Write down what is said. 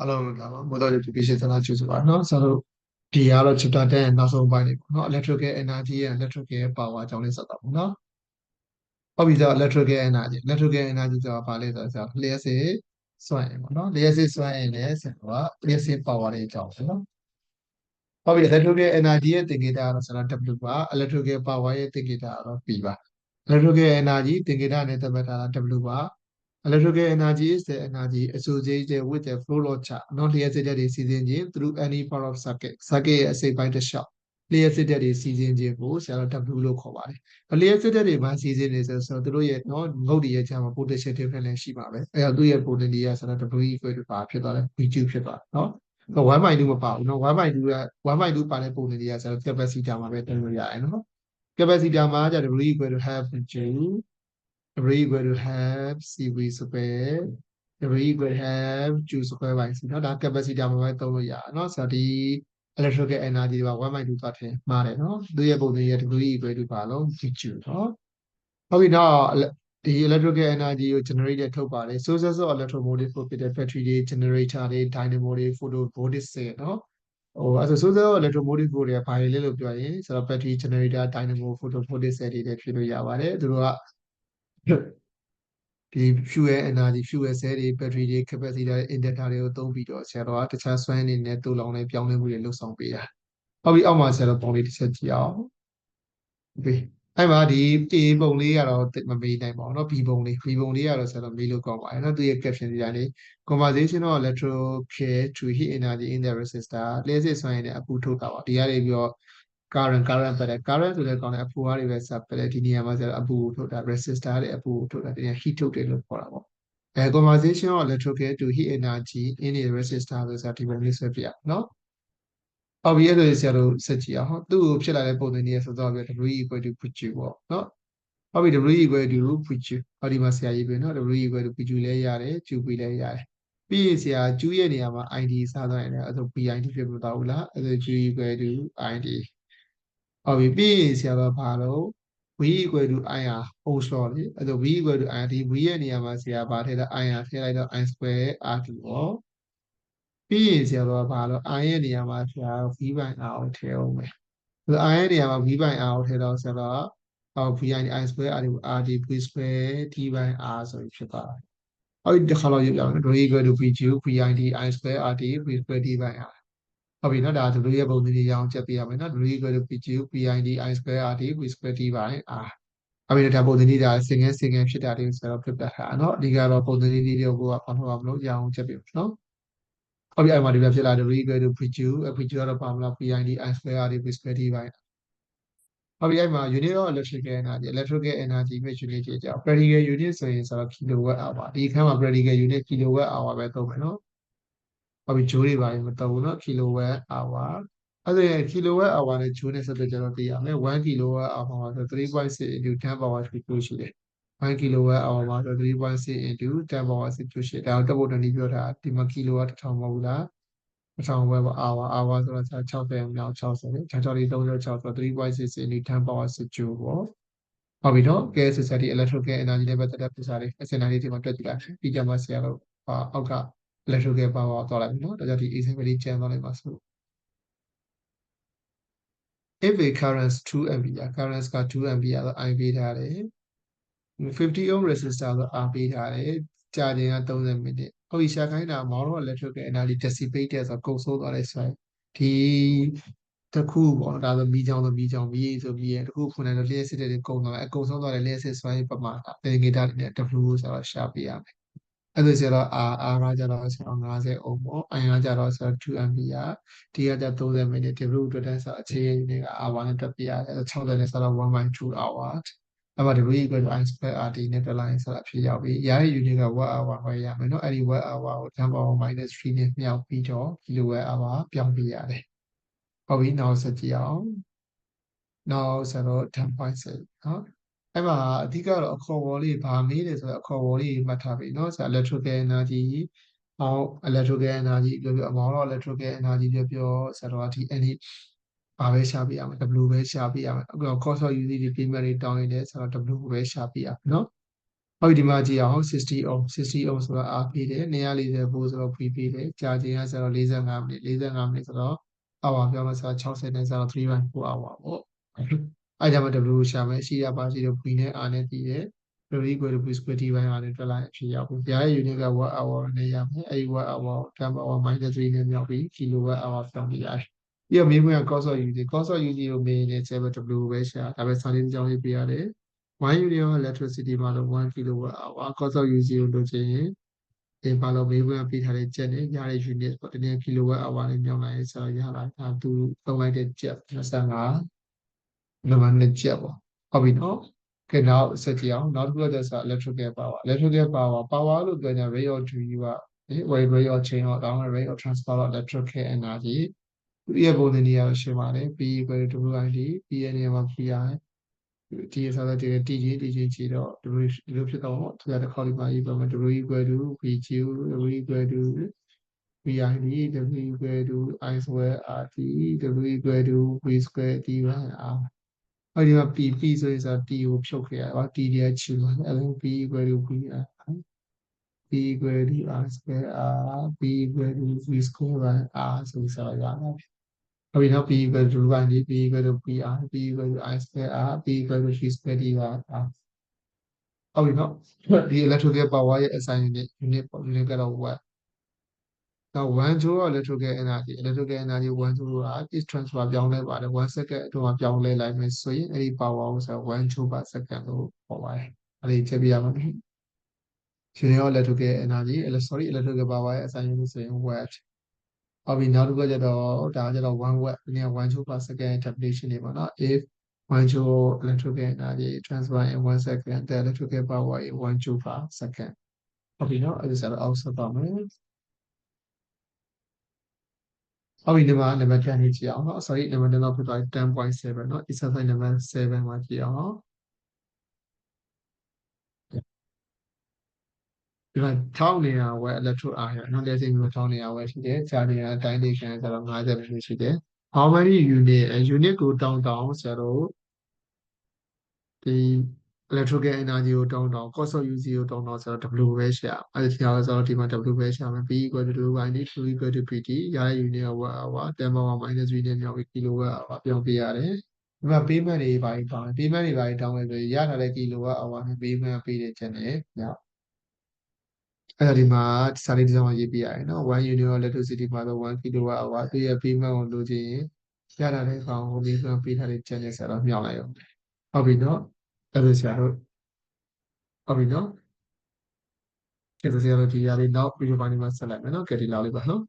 အလုံးလာပါ model education သလားကျူဆိုပါနော်ဆရာတို့ဒီကတော့ chapter 10ရဲ့နောက်ဆုံးပိုင်းလေးပေါ့နော် electrical energy ရဲ့ electrical power အကြောင်းလေးဆက်တာပေါ့နော်ဟုတ်ပြီဆို electrical energy electrical energy ဆိုတာဘာလဲဆိုတော့လျှက်စေစွမ်းအင်ပေါ့နော်လျှက်စေစွမ်းအင်လည်းဆရာကလျှက်စေ power လေးအကြောင်းပေါ့နော်ဟုတ်ပြီ electrical energy ရဲ့သင်္ကေတကတော့ဆရာ W ပါ electrical power ရဲ့သင်္ကေတကတော့ P ပါ electrical energy သင်္ကေတနဲ့သတ်မှတ်ထားတာ W ပါ electrical energy is the energy associated with the flow of charge နော်လျှက်စစ်တဲ့တွေစီစဉ်ခြင်း through any part of circuit circuit ရဲ့အစိပ်ပိုင်းတစ်လျှောက်လျှက်စစ်တဲ့တွေစီစဉ်ခြင်းကိုဆရာတော် W လို့ခေါ်ပါတယ်လျှက်စစ်တဲ့တွေမှာစီစဉ်နေဆိုဆိုသူတို့ရဲ့နော်ငုတ်တွေရဲ့ခြားမှာ potential difference လည်းရှိပါပဲအဲတော့သူ့ရဲ့ potential ကဆရာတော် W equal to ဘာဖြစ်သွားလဲ V2 ဖြစ်သွားတယ်နော်1.2မပါဘူးနော်1.2က1.2ပါတဲ့ပုံနေတွေကဆိုတော့ capacitor မှာပဲတင်လို့ရတယ်နော် capacitor မှာじゃ W equal to half V2 W equal to half CV square W equal to half Q square by C เนาะဒါ capacity မှာပဲသုံးလို့ရတယ်เนาะဆိုတော့ဒီ electrical energy က1.2သွားတယ်မှားတယ်เนาะသူရဲ့ပုံစံရဲ့ W equal to ဘာလုံး VQ เนาะဟုတ်ပြီတော့ဒီ electrical energy ကို generate ထုတ်ပါတယ် sources of electromotive ကိုဖြစ်တဲ့ battery တွေ generator တွေ dynamo တွေ photovoltaic cell เนาะဟိုအဲဆို sources of electromotive ကိုတွေကဘာတွေလဲလို့ပြောရင်ဆိုတော့ battery generator dynamo photovoltaic cell တွေဖြစ်လို့ရပါတယ်သူတို့က ဒီ fuel energy fuel cell တွေ battery တွေ capacitor တွေ inductor တွေကိုသုံးပြီးတော့ဆရာတော်ကတခြားစွမ်းအနေနဲ့တူလောင်နေပြောင်းလဲမှုတွေလှုပ်ဆောင်ပေးတာဟုတ်ပြီအောက်မှာဆရာတော်ပုံလေးတစ်ချက်ကြည့်အောင်ပြီအဲ့မှာဒီ A ပုံလေးကတော့မမေးနိုင်ပါဘူးเนาะ B ပုံလေး B ပုံလေးကတော့ဆရာတော်မေးလို့ကောင်းပါတယ်เนาะသူရဲ့ caption ဒီတိုင်းလေး conversation of electrocal to heat energy in the resistor လျှက်စစ်စွမ်းရည်နဲ့အပူထုတ်တာပါဒီကနေပြီးတော့ current current ပဲ current ဆိုတဲ့ကောင်လည်းအပူအားတွေပဲစပ်ပဲဒီနေရာမှာဆိုတော့အပူထုတ်တာ resistor တွေအပူထုတ်တာဒီနေရာ heat ထုတ်တယ်လို့ခေါ်တာပေါ့အဲ conversation of electrical to heat energy in the resistor ဆိုဆိုတာဒီပုံလေးဆွဲပြရနော်အော်ဘီအဲ့လိုဆရာတို့ဆက်ကြည့်အောင်သူ့ကိုဖြစ်လာတဲ့ပုံစံတွေဆိုတော့ပြ W equal to PQ ပေါ့နော်ဟုတ်ပြီ W equal to PQ ဟောဒီမှာဆရာရေးပြနော် W equal to PQ လည်းရတယ် QP လည်းရတယ်ပြီးရင်ဆရာကျူးရဲ့နေရာမှာ ID စားသွားရင်လည်းအဲ့ဒါ PID ဖြစ်မသွားဘူးလားအဲ့ဒါ Q equal to ID ဟုတ်ပြီပြီးရင်ဆရာကဘာလို့ v equal to i r whole law လေအဲ့တော့ v equal to i ဒီ v ရဲ့နေရာမှာဆရာဘာထည့်လဲ i r ထည့်လိုက်တော့ i square r 2ပေါ့ပြီးရင်ဆရာကဘာလို့ i ရဲ့နေရာမှာဆရာ v by r ကိုထည့်အောင်မယ်ဆိုတော့ i ရဲ့နေရာမှာ v by r ကိုထည့်တော့ဆရာကဟော v i i square r ဒီ r d v square t by r ဆိုပြီးဖြစ်သွားတယ်အဲ့ဒီတစ်ခါတော့ရေးပြအောင် v equal to v q v i d i square r d v square t by r ဟုတ်ပြီနော်ဒါသူတို့ရဲ့ပုံစံတွေရအောင်ချက်ပြရမယ်နော် w equal to pq pind i square rt v square t by r အမေဒါပုံစံတွေဒါစင်ငယ်စင်ငယ်ဖြစ်တာတွေဆိုတော့ပြပြထားနော်အဓိကတော့ပုံစံတွေတွေကိုကဘာလို့မလို့ရအောင်ချက်ပြနော်ဟုတ်ပြီအဲ့မှာဒီပြဖြစ်လာတယ် w equal to pq pq ကတော့ပါမလား pind i square rt v square t by ဟုတ်ပြီအဲ့မှာ unit of electrical energy electrical energy ပဲ unit ကြည့်ကြအောင် practical unit ဆိုရင်ဆိုတော့ kilowatt hour ဒီအခါမှာ practical unit kilowatt hour ပဲသုံးမယ်နော် ဘာဖြစ်ဂျိုးတွေပါရင်မတော်ဘူးเนาะ kilowatt hour အဲ့ဒါရင် kilowatt hour နဲ့ဂျိုးနဲ့ဆက်သွယ်ကြတော့သိရမယ်1 kilowatt hour မှာဆို3.6 into 10 power 6ကျိုးရှိတယ်1 kilowatt hour မှာဆို3.6 into 10 power 6ကျိုးရှိတယ်ဒါတော့တက်ဖို့တနည်းပြောတာဒီမှာ kilowatt 1000မဟုတ်ဘူးလား1000 watt hour hour ဆိုတော့60မြောက်60လေ60လေး36ဆိုတော့3.6 into 10 power 6ကျိုးပေါ့ဟုတ်ပြီနော်ကဲ society electrical energy နဲ့ပတ်သက်တဲ့ပစ္စည်းတွေအစင်နာလေးဒီမှာတွက်ကြည့်လိုက်ပြီးကြမှာဆရာတို့အောက်က electrical power သွားလိုက်ပြီနော်ဒါကြောင့်ဒီ assembly ကျန်သွားလိုက်ပါစို့ if a current 2 ampere current က2 ampere ဆို i ပေးထားတယ်50 ohm resistor ဆို r ပေးထားတယ်ကြာချိန်က30မိနစ်ဟုတ်ပြီရှာခိုင်းတာ amount of electrical energy dissipated ဆိုကုန်စိုးသွားတဲ့ဆိုင်ဒီတခုပေါ့ဒါဆိုမိချောင်းဆိုမိချောင်းမိဆိုမိရတခုဖွင့်လိုက်တော့လျှက်စစ်တဲ့ကုန်သွားအကုန်ဆုံးသွားတဲ့လျှက်စစ်စွမ်းပမာဏသင်္ကေတနဲ့ W ဆိုတော့ရှာပြရမယ် အဲ့ဒါကျတော့ R R ကကျတော့ဆိုတော့50အုံးပေါ့ I ကကျတော့ဆိုတော့2 ampere D ကကျ30မိနစ် W အတွက်တန်းဆိုအခြေရင်းတွေက hour နဲ့တက်ပြရတယ်60နဲ့ဆိုတော့1.2 hour အဲ့မှာ W equal to I square RT နဲ့တက်လိုက်ဆိုတော့အဖြစ်ရောက်ပြီရတဲ့ unit က watt hour ပဲရမယ်เนาะအဲ့ဒီ watt hour ကို10 power minus 3နဲ့မြောက်ပြီးတော့ kilowatt hour ပြောင်းပြရတယ်ဟုတ်ပြီနောက်ဆက်ကြည့်အောင်နောက်ဆိုတော့10.6เนาะ အဲ့မှာအဓိကတော့အခေါ်ဝေါ်လေးဗာမေးတယ်ဆိုတော့အခေါ်ဝေါ်လေးမှတ်ထားပြီเนาะဆိုတော့ electrical energy အောင် electrical energy ပြောပြောအမောင်းတော့ electrical energy ပြောပြောဆိုတော့ဒီ energy ဘာပဲရှာပြရမယ် W ပဲရှာပြရမယ်အခုတော့ cost of unit ဒီ payment တွေတောင်းနေတယ်ဆိုတော့ W ပဲရှာပြရမယ်เนาะ ဟုတ်ပြီဒီမှာကြည့်အောင်60 ohm 60 ohm ဆိုတော့အားပေးတယ်240 volt ဆိုတော့ဖိပေးတယ်ကြာချိန်ကဆိုတော့45မိနစ်45မိနစ်ဆိုတော့ hour ပြောမှဆိုတော့60နဲ့ဆိုတော့3.4 hour ပေါ့ အဲ့ဒါမှ W ရှာမယ်ရှိရပါရှိတော့ V နဲ့ R နဲ့တည်တယ် W equal to V square T by R နဲ့တွက်လိုက်အဖြစ်ရောက်ပြီ။ကြားရဲ့ unit က watt hour နဲ့ရမယ်။အဲဒီ watt hour ကို10 power minus 3နဲ့မြောက်ပြီး kilowatt hour ပြောင်းပြရတယ်။ပြီးတော့မေးခွန်းက cost of UC cost of UC ကိုမေးရင်7 W ပဲရှာဒါပဲစာလေးတစ်ကြောင်းလေးပြရတယ်။1 unit of electricity မှာလို့1 kilowatt hour cost of UC ကိုလို့ချင်ရင်ဒီဘာလို့မေးခွန်းပေးထားတဲ့ချက်နဲ့ရတဲ့ unit ပေါ့ဒီနေ့ kilowatt hour နဲ့မြောက်လိုက်ရင်ဆိုတော့ရလာတာသူသုံးလိုက်တဲ့ချက်25 နံပါတ်2ချက်ပေါ့ဟုတ်ပြီနော်ကဲနောက်ဆက်ကြည့်အောင်နောက်တစ်ခုကဆို electrical power electrical power power လို့ပြောရင် ray of duty က ray ray of chain တော့ကောင်း ray of transfer of electrical energy ဒီရဲ့ပုံစံနေရာရှင်းပါတယ် P equal to WID P ရဲ့နေရာမှာ PI ဒီဆိုတော့ဒီ T ကြီး T ကြီးကြည့်တော့ဒီလိုဒီလိုဖြစ်တော့သူကတစ်ခေါက်ဒီမှာရေးပါမယ် W equal to PQ W equal to PID W equal to I square RT W equal to V square T by R အဲ့ဒီမှာ P P ဆိုရင်ဆို T ကိုဖြုတ်ခဲ့ရပါ T ရဲ့ချူပါအဲ့လို P equal to P R P equal to R square R P equal to V square by R ဆိုပြီးဆိုရတာဖြစ်ဟုတ်ပြီနော် P equal to 1 D P equal to PR P equal to I square R P equal to V square D by R ဟုတ်ပြီနော်ဒီ electrical power ရဲ့ SI unit unit ပေါ့ unit ကတော့ watt နောက်1 joule of electrical energy electrical energy 1 joule က is transfer ပြောင်းလဲပါတယ်1 second အတွင်းမှာပြောင်းလဲလိုက်မယ်ဆိုရင်အဲ့ဒီ power ကိုဆို1 joule per second လို့ခေါ်ပါတယ်အဲ့ဒီချက်ပြရမှာ unit of electrical energy sorry electrical power ရဲ့ SI unit ဆိုရင် watt ဟုတ်ပြီနောက်တစ်ခုကကျတော့ဒါကကျတော့1 watt ဒီနေ့1 joule per second definition တွေပေါ့နော် if 1 joule electrical energy transfer in 1 second the electrical power is 1 joule per second ဟုတ်ပြီနော်အဲ့ဒါဆိုတော့အောက်ဆက်ပါမယ် ဟုတ်ပြီဒီမှာနံပါတ်10လေးကြည့်အောင်နော် sorry နံပါတ်10တော့ဖြစ်သွားပြီ10.7เนาะ exercise နံပါတ်7မှာကြည့်အောင်ဒီမှာထောင်းနေတာဝယ် electro ion ရနော်လက်စိမျိုးထောင်းနေတာဝယ်ရှိတယ်ကြာနေတာတိုင်းဒေကန်ဆိုတော့50မိနစ်ရှိတယ် how many unit unit ကိုတောင်းတောင်းဆိုတော့ဒီ electrical energy ကိုတောင်းတောင်း cost of use ကိုတောင်းတောင်းဆိုတော့ W ပဲရှာအဲ့ဒီတရားဆိုတော့ဒီမှာ W ပဲရှာမယ် P equal to W by D Q equal to PT ရတဲ့ unit က watt hour 10 power minus 3နဲ့မြောက်ပြီး kilowatt hour ပြောင်းပြရတယ်ဒီမှာ payment တွေပါတောင်းတယ် payment တွေပါတောင်းတယ်ဆိုရထားတဲ့ kilowatt hour နဲ့ payment ပေးတဲ့ချက်နဲ့ညအဲ့ဒါဒီမှာစာလေးတစ်စောင်ရေးပြရတယ်နော်1 unit of electricity မှာတော့1 kilowatt hour သူရဲ့ payment ကိုလိုချင်ရင်ရထားတဲ့ကောင်ကို payment ပေးထားတဲ့ချက်နဲ့ဆက်တော့မြောက်လိုက်အောင်ဟုတ်ပြီနော် အဲ့ဒါဆရာတို့ဟုတ်ပြီနော်ကျေးဇူးဆရာတို့ဒီရလေးနောက်ဗီဒီယိုပိုင်းမှာဆက်လိုက်မယ်နော်ကဲဒီလောက်လေးပါနော်